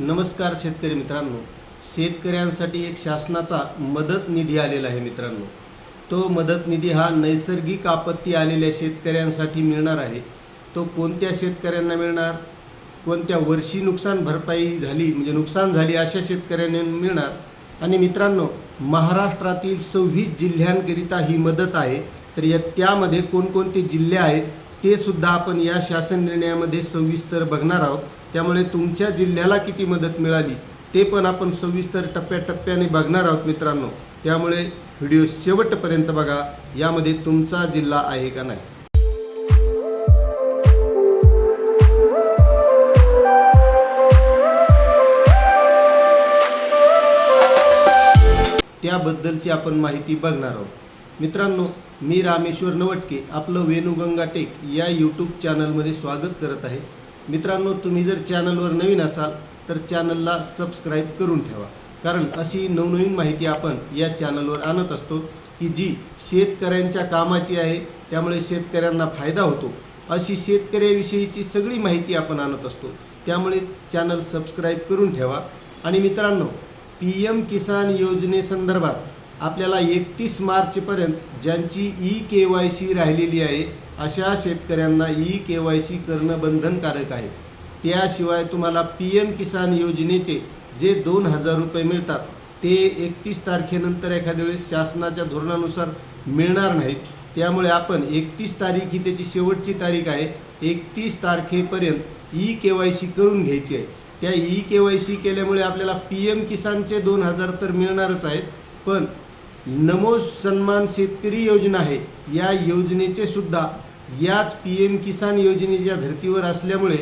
नमस्कार शेतकरी मित्रांनो. शेतकऱ्यांसाठी एक शासनाचा मदत निधी आलेला आहे मित्रांनो. तो मदत निधी हा नैसर्गिक आपत्ती आलेल्या शेतकऱ्यांसाठी मिळणार आहे. तो कोणत्या शेतकऱ्यांना मिळणार? कोणत्या वर्षी नुकसान भरपाई झाली? म्हणजे नुकसान झाली अशा शेतकऱ्यांना मिळणार? आणि मित्रांनो महाराष्ट्रातील सव्वीस जिल्ह्यांकरिता ही मदत आहे. तर या त्यामध्ये कोणकोणते जिल्हे आहेत ते सुद्धा आपण या शासन निर्णयामध्ये सविस्तर बघणार आहोत. त्यामुळे तुमच्या जिल्ह्याला किती मदत मिळाली ते पण आपण सविस्तर टप्प्याटप्प्याने बघणार आहोत मित्रांनो. त्यामुळे व्हिडिओ शेवटपर्यंत बघा यामध्ये तुमचा जिल्हा आहे का नाही? त्याबद्दलची आपण माहिती बघणार आहोत. मित्रांनो मी रामेश्वर नवटके आपलं वेणुगंगा टेक या यूट्यूब चॅनलमध्ये स्वागत करत आहे. मित्रांनो तुम्ही जर चॅनलवर नवीन असाल तर चॅनलला सबस्क्राईब करून ठेवा. कारण अशी नवनवीन माहिती आपण या चॅनलवर आणत असतो की जी शेतकऱ्यांच्या कामाची आहे त्यामुळे शेतकऱ्यांना फायदा होतो. अशी शेतकऱ्याविषयीची सगळी माहिती आपण आणत असतो. त्यामुळे चॅनल सबस्क्राईब करून ठेवा. आणि मित्रांनो पी एम किसान योजनेसंदर्भात आपल्याला एकतीस मार्चपर्यंत ज्यांची ई के वाय सी राहिलेली आहे अशा शेतकऱ्यांना ई के वाय सी करणं बंधनकारक आहे. त्याशिवाय तुम्हाला पी एम किसान योजनेचे जे दोन हजार रुपये मिळतात ते एकतीस तारखेनंतर एखाद्या वेळेस शासनाच्या धोरणानुसार मिळणार नाहीत. त्यामुळे आपण एकतीस तारीख ही त्याची शेवटची तारीख आहे. एकतीस तारखेपर्यंत ई के वाय सी करून घ्यायची आहे. त्या ई के वाय सी केल्यामुळे आपल्याला पी एम किसानचे दोन हजार तर मिळणारच आहेत. पण नमो सन्मान शेतकरी योजना आहे या योजनेचे सुद्धा याच पी एम किसान योजनेच्या धर्तीवर असल्यामुळे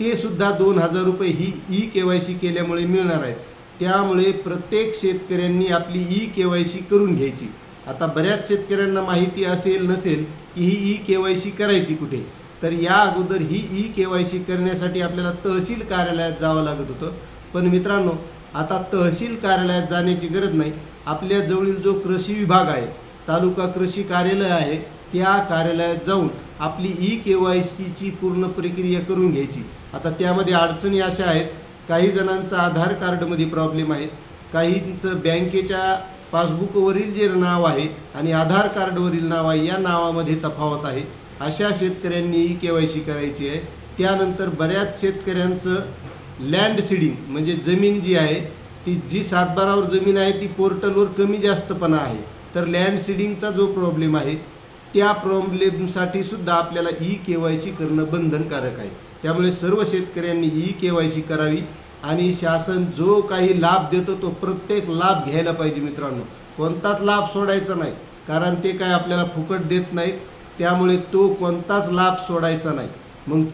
ते सुद्धा दोन हजार रुपये ही ई के वाय सी केल्यामुळे मिळणार आहेत. त्यामुळे प्रत्येक शेतकऱ्यांनी आपली ई के वाय सी करून घ्यायची. आता बऱ्याच शेतकऱ्यांना माहिती असेल नसेल की ही ई के वाय सी करायची कुठे? तर या अगोदर ही ई के वाय सी करण्यासाठी आपल्याला तहसील कार्यालयात जावं लागत होतं. पण मित्रांनो आता तहसील कार्यालयात जाण्याची गरज नाही. आपल्या जवळील जो कृषी विभाग आहे तालुका कृषी कार्यालय आहे त्या कार्यालयात जाऊन आपली ई के वाय सीची पूर्ण प्रक्रिया करून घ्यायची. आता त्यामध्ये अडचणी अशा आहेत काही जणांचं आधार कार्डमध्ये प्रॉब्लेम आहेत काहींचं बँकेच्या पासबुकवरील जे नाव आहे आणि आधार कार्डवरील नाव आहे या नावामध्ये तफावत आहे. अशा शेतकऱ्यांनी ई के वाय सी करायची आहे. त्यानंतर बऱ्याच शेतकऱ्यांचं लँड सीडिंग म्हणजे जमीन जी आहे ती जी सातबारावर जमीन आहे ती पोर्टलवर कमी जास्तपणा आहे. तर लँड सीडिंगचा जो प्रॉब्लेम आहे त्या प्रॉब्लेमसाठी सुद्धा आपल्याला ई के वाय सी करणं बंधनकारक आहे. त्यामुळे सर्व शेतकऱ्यांनी ई के वाय सी करावी आणि शासन जो काही लाभ देतो तो प्रत्येक लाभ घ्यायला पाहिजे मित्रांनो. कोणताच लाभ सोडायचा नाही कारण ते काय आपल्याला फुकट देत नाहीत. त्यामुळे तो कोणताच लाभ सोडायचा नाही. मग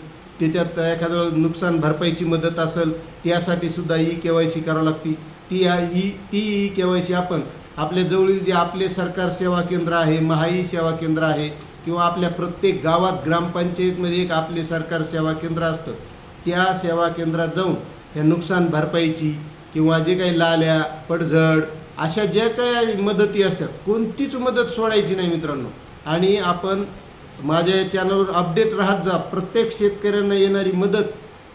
त्याच्यात एखाद्या नुकसान भरपाईची मदत असेल त्यासाठी सुद्धा ई के वाय सी करावी लागती. ती ई ती ई के वाय सी आपण आपल्या जवळील जे आपले सरकार सेवा केंद्र आहे महाई सेवा केंद्र आहे किंवा आपल्या प्रत्येक गावात ग्रामपंचायतमध्ये एक आपले सरकार सेवा केंद्र असतं त्या सेवा केंद्रात जाऊन ह्या नुकसान भरपाईची किंवा जे काही लाल्या पडझड अशा ज्या काही मदती असतात कोणतीच मदत सोडायची नाही मित्रांनो. आणि आपण माझ्या या चॅनलवर अपडेट राहत जा. प्रत्येक शेतकऱ्यांना येणारी मदत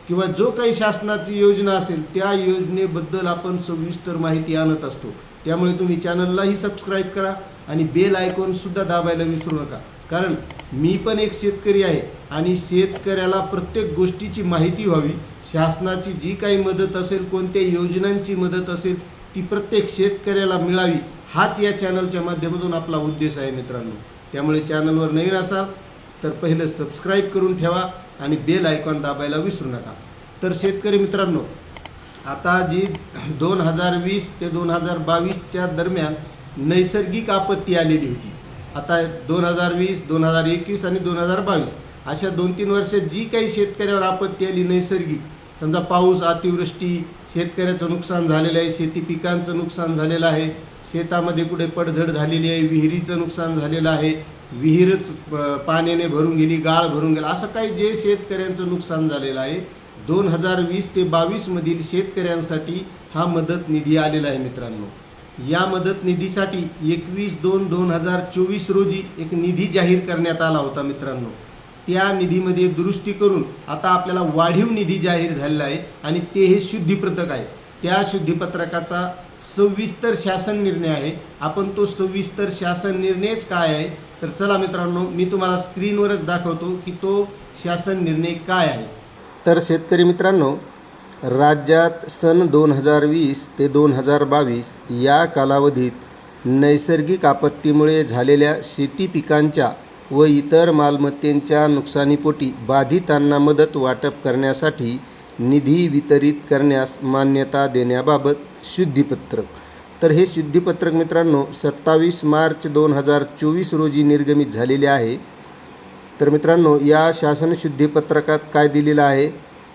किंवा जो काही शासनाची योजना असेल त्या योजनेबद्दल आपण सविस्तर माहिती आणत असतो. त्यामुळे तुम्ही चॅनललाही सबस्क्राईब करा आणि बेल आयकॉनसुद्धा दाबायला विसरू नका. कारण मी पण एक शेतकरी आहे आणि शेतकऱ्याला प्रत्येक गोष्टीची माहिती व्हावी. शासनाची जी काही मदत असेल कोणत्या योजनांची मदत असेल ती प्रत्येक शेतकऱ्याला मिळावी हाच या चॅनलच्या माध्यमातून आपला उद्देश आहे मित्रांनो. त्यामुळे चॅनलवर नवीन असाल तर पहिलं सबस्क्राईब करून ठेवा आणि बेल आयकॉन दाबायला विसरू नका. तर शेतकरी मित्रांनो आता जी दोन हजार वीस ते दोन हजार बावीसच्या दरम्यान नैसर्गिक आपत्ती आलेली होती. आता दोन हजार वीस दोन हजार एकवीस आणि दोन हजार बावीस अशा दोन तीन वर्षात जी काही शेतकऱ्यावर आपत्ती आली नैसर्गिक समजा पाऊस अतिवृष्टी शेतकऱ्याचं नुकसान झालेलं आहे शेती पिकांचं नुकसान झालेलं आहे शेतामध्ये कुठे पडझड झालेली आहे विहिरीचं नुकसान झालेलं आहे विहीरच प- पाण्याने भरून गेली गाळ भरून गेला असं काही जे शेतकऱ्यांचं नुकसान झालेलं आहे दोन हजार वीस ते बावीसमधील शेतकऱ्यांसाठी हा मदत निधी आलेला आहे मित्रांनो. या मदत निधीसाठी एकवीस दोन दोन हजार चोवीस रोजी एक निधी जाहीर करण्यात आला होता मित्रांनो. त्या निधीमध्ये दुरुस्ती करून आता आपल्याला वाढीव निधी जाहीर झालेला आहे आणि ते हे शुद्धीपत्रक आहे. त्या शुद्धीपत्रकाचा सविस्तर शासन निर्णय आहे. आपण तो सविस्तर शासन निर्णयच काय आहे? तर चला मित्रांनो मी तुम्हाला स्क्रीनवरच दाखवतो की तो शासन निर्णय काय आहे. तर शेतकरी मित्रांनो राज्यात सन दोन हजार वीस ते दोन हजार बावीस या कालावधीत नैसर्गिक आपत्तीमुळे झालेल्या शेती पिकांच्या व इतर मालमत्तेंच्या नुकसानीपोटी बाधितांना मदत वाटप करण्यासाठी निधी वितरित करण्यास मान्यता देण्याबाबत शुद्धीपत्रक. तर हे शुद्धीपत्रक मित्रांनो सत्तावीस मार्च दोन हजार चोवीस रोजी निर्गमित झालेले आहे. तर मित्रांनो या शासन शुद्धीपत्रकात काय दिलेलं आहे?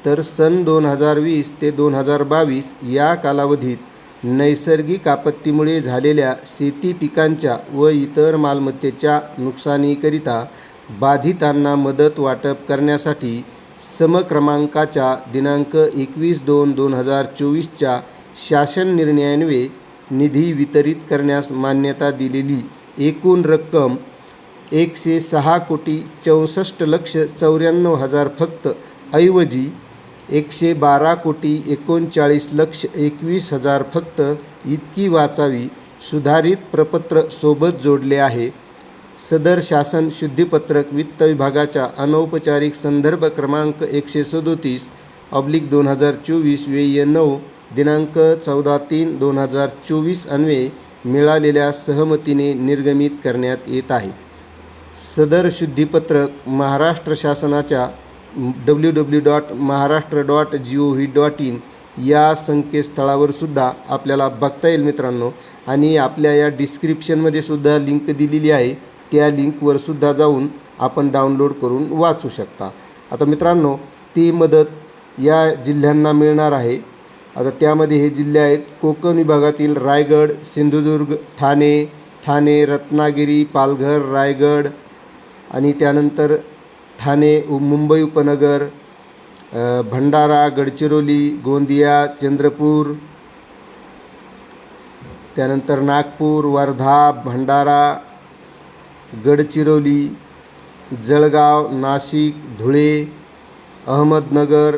तर सन दोन हजार वीस ते दोन हजार बावीस या कालावधीत नैसर्गिक आपत्तीमुळे झालेल्या शेती पिकांच्या व इतर मालमत्तेच्या नुकसानीकरिता बाधितांना मदत वाटप करण्यासाठी समक्रमांकाच्या दिनांक एकवीस दोन दोन हजार चोवीसच्या शासन निर्णयान्वये निधी वितरित करण्यास मान्यता दिलेली एकूण रक्कम एकशे सहा कोटी चौसष्ट लक्ष चौऱ्याण्णव हजार फक्त. ऐवजी एकशे बारा कोटी एकोणचाळीस लक्ष एकवीस हजार फक्त इतकी वाचावी सुधारित प्रपत्र सोबत जोडले आहे. सदर शासन शुद्धीपत्रक वित्त विभागाच्या अनौपचारिक संदर्भ क्रमांक एकशे सदोतीस ऑब्लिक दोन हजार चोवीस वेय नऊ दिनांक चौदा तीन दोन हजार चोवीस अन्वये मिळालेल्या सहमतीने निर्गमित करण्यात येत आहे. सदर शुद्धीपत्रक महाराष्ट्र शासनाच्या W W dot Maharashtra dot G O V dot in या संकेतस्थळावर सुद्धा आपल्याला बघता येईल मित्रांनो. आणि आपल्या या डिस्क्रिप्शनमध्ये सुद्धा लिंक दिलेली आहे. त्या लिंकवर सुद्धा जाऊन आपण डाउनलोड करून वाचू शकता. आता मित्रांनो ती मदत या जिल्ह्यांना मिळणार आहे. आता त्यामध्ये हे जिल्हे आहेत कोकण विभागातील रायगड सिंधुदुर्ग ठाणे ठाणे रत्नागिरी पालघर रायगड आणि त्यानंतर ठाणे उ मुंबई उपनगर भंडारा गडचिरोली गोंदिया चंद्रपूर त्यानंतर नागपूर वर्धा भंडारा गडचिरोली जळगाव नाशिक धुळे अहमदनगर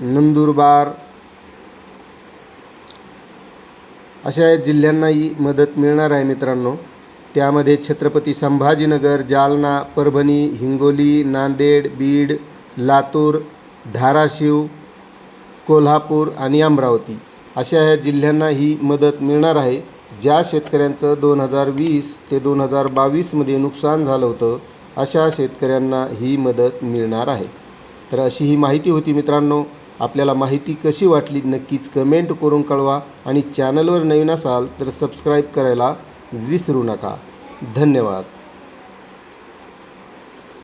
नंदुरबार अशा जिल्ह्यांनाही मदत मिळणार आहे मित्रांनो. त्यामध्ये छत्रपती संभाजीनगर जालना परभणी हिंगोली नांदेड बीड लातूर धाराशिव कोल्हापूर आणि अमरावती अशा ह्या जिल्ह्यांना ही मदत मिळणार आहे. ज्या शेतकऱ्यांचं दोन हजार वीस ते दोन हजार बावीसमध्ये नुकसान झालं होतं अशा शेतकऱ्यांना ही मदत मिळणार आहे. तर अशी ही माहिती होती मित्रांनो. आपल्याला माहिती कशी वाटली नक्कीच कमेंट करून कळवा आणि चॅनलवर नवीन असाल तर सबस्क्राईब करायला विसरू नका. धन्यवाद.